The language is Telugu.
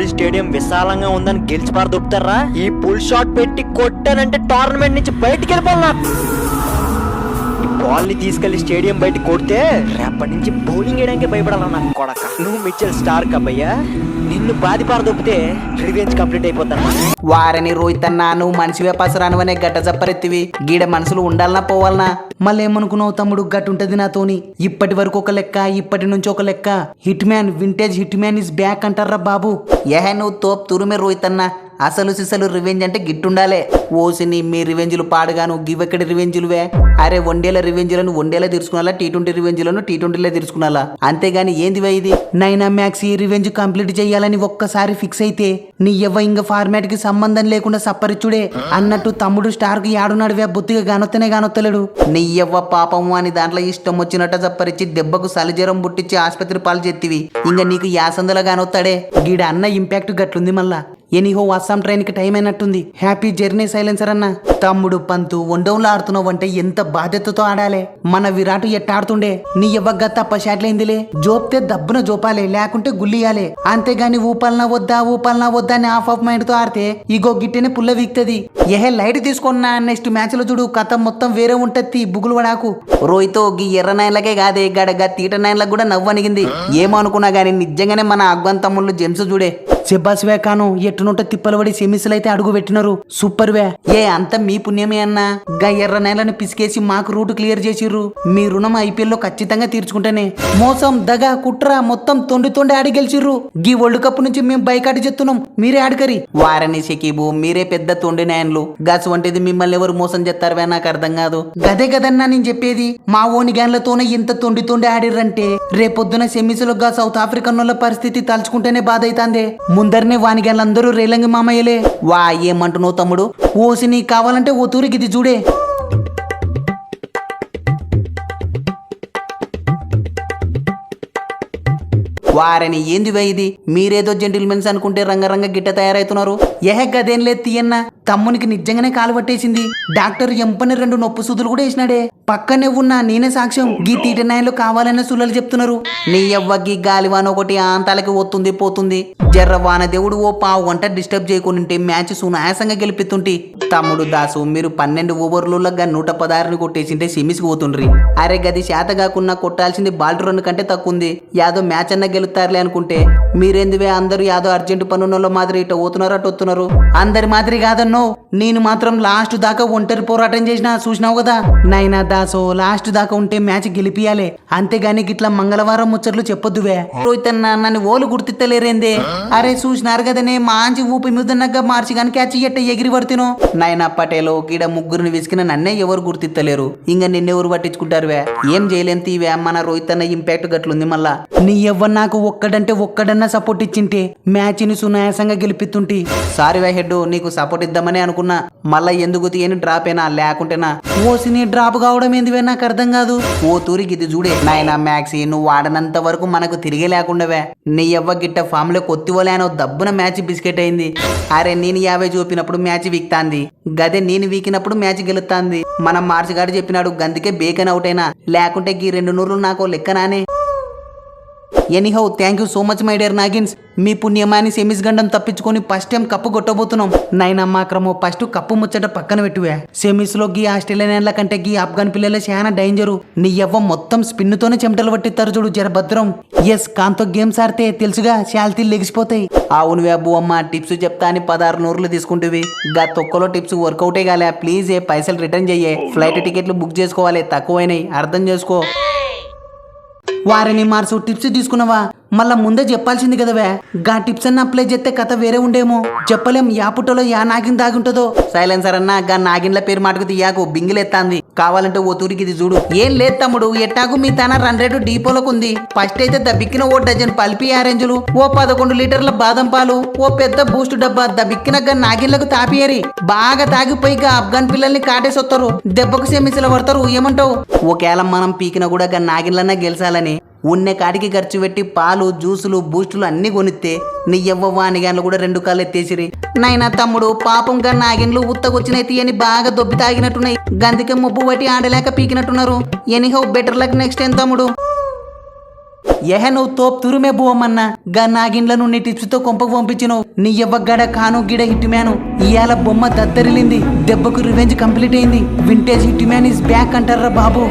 ఓడి స్టేడియం విశాలంగా ఉందని గెలిచి దొప్పుతారా ఈ పుల్ షాట్ పెట్టి కొట్టానంటే టోర్నమెంట్ నుంచి బయటికి వెళ్ళిపోవాలి నాకు. ఈ బాల్ని తీసుకెళ్ళి స్టేడియం బయట కొడితే రేపటి నుంచి బౌలింగ్ వేయడానికి భయపడాలన్నా నాకు కొడక. నువ్వు మిచ్చల్ స్టార్ కబ్బయ్యా నిన్ను బాది పార దొప్పితే రివెంజ్ కంప్లీట్ అయిపోతాను వారని రోహిత్ అన్న నువ్వు మనిషివే పసరానువనే గడ్డ జప్పరెత్తివి గీడ మనసులు ఉండాలనా పోవాలనా మళ్ళీ ఏమనుకున్నావు తమ్ముడు? గట్టుంటది నాతోని. ఇప్పటి వరకు ఒక లెక్క ఇప్పటి నుంచి ఒక లెక్క. Hitman vintage hitman is back అంటారా బాబు. ఏహే నువ్వు తోపు తురుమే రోహిత్ అన్న అసలు సిసలు రివెంజ్ అంటే గిట్టుండాలే. ఓసిని మీ రివెంజ్లు పాడుగాను గివెక్కడి రివెంజ్లువే అరే వన్డేల రివెంజ్లను వన్డేలా తీర్చుకున్నాలా? టీ ట్వంటీ రివెంజ్లను టీ ట్వంటీలో తీర్చుకున్నాలా? అంతేగాని ఏందివే ఇది? నైనా మ్యాక్స్ ఈ రివెంజ్ కంప్లీట్ చేయాలని ఒక్కసారి ఫిక్స్ అయితే నీ ఎవ్వ ఇంక ఫార్మాట్కి సంబంధం లేకుండా సప్పరిచ్చుడే. అన్నట్టు తమ్ముడు స్టార్కి ఆడున్నాడువే బొత్తిగా గానొత్తనే గానొత్తలేడు. నీ ఎవ్వ పాపము అని దాంట్లో ఇష్టం వచ్చినట్ట సప్పరిచ్చి దెబ్బకు సలిజ్వరం పుట్టించి ఆసుపత్రి పాలు చెత్తివి. ఇంకా నీకు యాసందలో గానొత్తాడే. గీడ అన్న ఇంపాక్ట్ గట్లుంది మళ్ళా. ఎనీహో అస్సాం ట్రైన్కి టైం అయినట్టుంది. హ్యాపీ జర్నీ సైలెన్సర్ అన్న. తమ్ముడు పంతు వండౌన్లో ఆడుతున్నావు అంటే ఎంత బాధ్యతతో ఆడాలే. మన విరాట్ ఎట్టాడుతుండే. నీ ఎవ్వగా తప్ప షాట్లైందిలే జోప్తే దబ్బున జోపాలే లేకుంటే గుల్లియాలే. అంతేగాని ఊపాలనా వద్దా ఊపాలనా వద్దా అని ఆఫ్ ఆఫ్ మైండ్తో ఆడితే ఇగో గిట్టెనే పుల్ల వీక్తది. ఏహే లైట్ తీసుకున్నా నెక్స్ట్ మ్యాచ్లో చూడు కథ మొత్తం వేరే ఉంటది బుగులు వడాకు రోహితో గీ ఎర్ర నైన్లకే కాదే గడగా తీట నైన్లకు కూడా నవ్వనిగింది. ఏమనుకున్నా గానీ నిజంగానే మన అగ్గం తమ్ముళ్ళు జెమ్స్ చూడే. సిబ్బాస్ వే కాను ఎట్టునుంట తిప్పలబడి పడి అయితే అడుగు పెట్టినారు. సూపర్ వే. ఏ అంత మీ పుణ్యమే అన్నా. గా ఎర్ర నేలను పిసికేసి మాకు రూట్ క్లియర్ చేసిర్రు. మీ రుణం ఐపీఎల్లో ఖచ్చితంగా తీర్చుకుంటేనే. మోసం దగ కుట్ర మొత్తం తొండి తొండి ఆడి గెలిచిర్రు. గీ వరల్డ్ కప్ నుంచి మేము బైకాటి చెప్తున్నాం మీరే ఆడకరి. వారని షకీబు మీరే పెద్ద తొండి నాయన్లు. గస్ వంటిది మిమ్మల్ని ఎవరు మోసం చేస్తారవే నాకు అర్థం కాదు. గదే కదన్నా నేను చెప్పేది. మా ఓని గ్యాన్లతోనే ఇంత తొండి తొండి ఆడిర్రంటే. రేపొద్దున సెమీస్లో గా సౌత్ ఆఫ్రికన్ వాళ్ళ పరిస్థితి తలుచుకుంటేనే బాధ అవుతాందే ముందరనే వానిగళ్ళందరూ రేలంగి మామయ్యలే. వా ఏమంటున్నావు తమ్ముడు? ఓసి నీకు కావాలంటే ఓ తూరికి ఇది చూడే. వారని ఏంది వే ఇది? మీరేదో జెంటిల్మెన్స్ అనుకుంటే రంగరంగ గిట్ట తయారవుతున్నారు ఏహే గదేం లేదు తీయన్నా. తమ్మునికి నిజంగానే కాలు పట్టేసింది. డాక్టర్ ఎంపని రెండు నొప్పు సూదులు కూడా వేసినాడే. పక్కనే ఉన్న నేనే సాక్ష్యం. గీ తీట నాయలు కావాలనే సుల్లలు చెప్తున్నారు. నీ ఎవ్వ గీ గాలివాన ఒకటి ఆంతాలకి వస్తుంది పోతుంది. జర్ర వాన దేవుడు ఓ పావు గంట డిస్టర్బ్ చేయకుంటే మ్యాచ్ సునాయాసంగా గెలిపిస్తుంటి తమ్ముడు దాసు మీరు పన్నెండు ఓవర్లుగా నూట పదహారుని కొట్టేసింటే సిమిస్కి పోతుండ్రి. అరే గది శాత కాకుండా కొట్టాల్సింది బాల్ రన్ కంటే తక్కువ ఉంది యాదో మ్యాచ్ అన్న గెలుస్తారులే అనుకుంటే. మీరేందివే అందరూ యాదో అర్జెంట్ పనున్నోళ్ళ మాదిరి ఇట పోతున్నారు అటు వస్తున్నారు అందరి మాదిరి కాదన్నో నేను మాత్రం లాస్ట్ దాకా ఒంటరి పోరాటం చేసిన చూసినావు కదా? నైనా దాసో లాస్ట్ దాకా ఉంటే మ్యాచ్ గెలిపియాలి. అంతేగాని గిట్లా మంగళవారం ముచ్చట్లు చెప్పొద్దువే. రోహిత్ అన్న నన్ను ఓలు గుర్తిత్తలేరేందే? అరే చూసినారు కదనే మాంచి ఊపి మీదన్నగా మార్చి కానీ క్యాచ్ ఎట్ట ఎగిరి పడుతును నైనా పటేలో గీడ ముగ్గురిని విసికిన నన్నే ఎవరు గుర్తిత్తలేరు? ఇంకా నిన్నెవరు పట్టించుకుంటారు వే ఏం చేయలేం తీవే మన రోహిత్ అన్న ఇంపాక్ట్ గట్లుంది మళ్ళా. నీ ఎవ్వరు నాకు ఒక్కడంటే ఒక్కడన్నా సపోర్ట్ ఇచ్చింటే మ్యాచ్ని సునాయాసంగా గెలిపిస్తుంటే సారీ వే హెడ్ నీకు సపోర్ట్ ఇద్దామని అనుకున్నా. మళ్ళా ఎందుకు తీయని డ్రాప్ అయినా లేకుంటేనా? ఓసిని డ్రాప్ కావడం ఏందివే నాకు అర్థం కాదు. ఓ తూరికి ఇది చూడే నాయనా మ్యాక్సీ నువ్వు వాడనంత వరకు మనకు తిరిగే లేకుండావే నీ ఎవ్వ గిట్ట ఫామ్లో కొత్తివలేనో దబ్బున మ్యాచ్ బిస్కెట్ అయింది. అరే నేను యాభై చూపినప్పుడు మ్యాచ్ వీక్తాంది. గదే నేను వీకినప్పుడు మ్యాచ్ గెలుస్తాంది మనం మార్చిగాడు చెప్పినాడు గందుకే బేకన్ అవుట్ అయినా. లేకుంటే ఈ రెండు నూర్లు నాకు లెక్కనానే. Anyhow thank you so much my dear నాగిన్స్ మీ పుణ్యమాని సెమీస్ గండం తప్పించుకొని ఫస్ట్ టైం కప్పు కొట్టబోతున్నాం. నైనా మాక్రమో ఫస్ట్ కప్పు ముచ్చట పక్కన పెట్టువే. సెమీస్లో గీ ఆస్ట్రేలియన్ల కంటే గీ ఆఫ్ఘన్ పిల్లల చాలా డేంజరు నీ ఎవ్వ మొత్తం స్పిన్ తోనే చెమటలు పట్టిస్తారు చూడు జర భద్రం ఎస్ కాంతో గేమ్స్ ఆడితే తెలుసుగా శాల్తీలు లెగిసిపోతాయి. అవును అబ్బు అమ్మ టిప్స్ చెప్తా అని పదహారు నూరులు తీసుకుంటువి. గా తొక్కలో టిప్స్ వర్కౌటే కాలే ప్లీజ్ ఏ పైసలు రిటర్న్ చెయ్యే. ఫ్లైట్ టికెట్లు బుక్ చేసుకోవాలి తక్కువైనాయి. అర్థం చేసుకో. వారిని మార్సు టిప్స్ తీసుకున్నావా? మళ్ళా ముందే చెప్పాల్సింది కదవే గా టిప్స్ అన్న అప్లై చేస్తే కథ వేరే ఉండేమో. చెప్పలేం యా పుట్టలో యా నాగిన్ దాగుంటుందో సైలెన్సర్ అన్న గా నాగిన్ల పేరు మాటకు తీయాకు బింగిలెత్తాంది. కావాలంటే ఓ తూరికి ఇది చూడు. ఏం లేదు తమ్ముడు ఎట్టాకు మీ తన రన్ రేటు డీపోలకు ఉంది ఫస్ట్ అయితే దబ్బిక్కిన ఓ డజన్ పల్పి ఆరెంజులు ఓ పదకొండు లీటర్ల బాదం పాలు ఓ పెద్ద బూస్ట్ డబ్బా దబ్బిక్కిన గా నాగిన్లకు తాపియరి. బాగా తాగిపోయి గా ఆఫ్ఘన్ పిల్లల్ని కాటేసొత్తారు. దెబ్బకు సెమిసిల పడతారు ఏమంటావు? ఒకవేళ మనం పీకిన కూడా గా నాగిన్లన్నా గెలిచాలని. ఉన్నే కాడికి ఖర్చు పెట్టి పాలు జ్యూసులు బూస్టులు అన్ని కొనిస్తే నీ ఎవ్వ వానిగాన్లు కూడా రెండు కాళ్ళు ఎత్తేసిరి. నాయనా తమ్ముడు పాపం గా నాగిన్లు ఉత్తకొచ్చినాయి తీయని బాగా దొబ్బి తాగినట్టున్నాయి. గందికే ముబ్బు పట్టి ఆడలేక పీకినట్టున్నారు. ఎనీహౌ బెటర్ లక్ నెక్స్ట్ ఏం తమ్ముడు? ఎహ నువ్వు తోప్ తురుమే బువమ్మన్నా గా నాగిన్లను నీ టిప్స్తో కొంపకు పంపించినావు. నీ ఎవ్వగడ కాను గిడ హిట్ మ్యాను ఇయాల బొమ్మ దద్దరిలింది. దెబ్బకు రివెంజ్ కంప్లీట్ అయింది. Vintage hit man is back అంటారా బాబు?